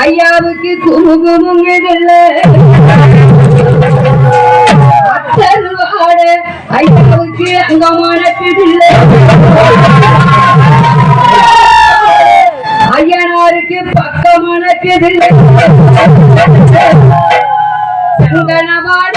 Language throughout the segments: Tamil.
ஐயாவுக்கு குமுகுமுங்குதில்ல ஐயாவுக்கு அங்கமானக்குதில்ல ஐயனாருக்கு பக்கமானக்குதில்ல சங்கனவாட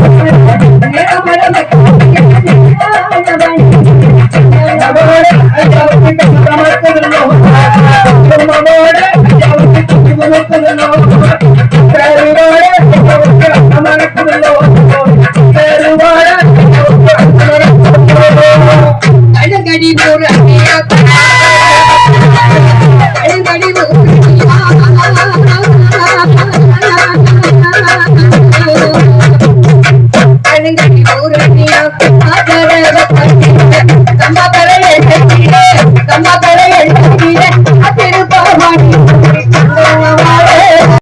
you.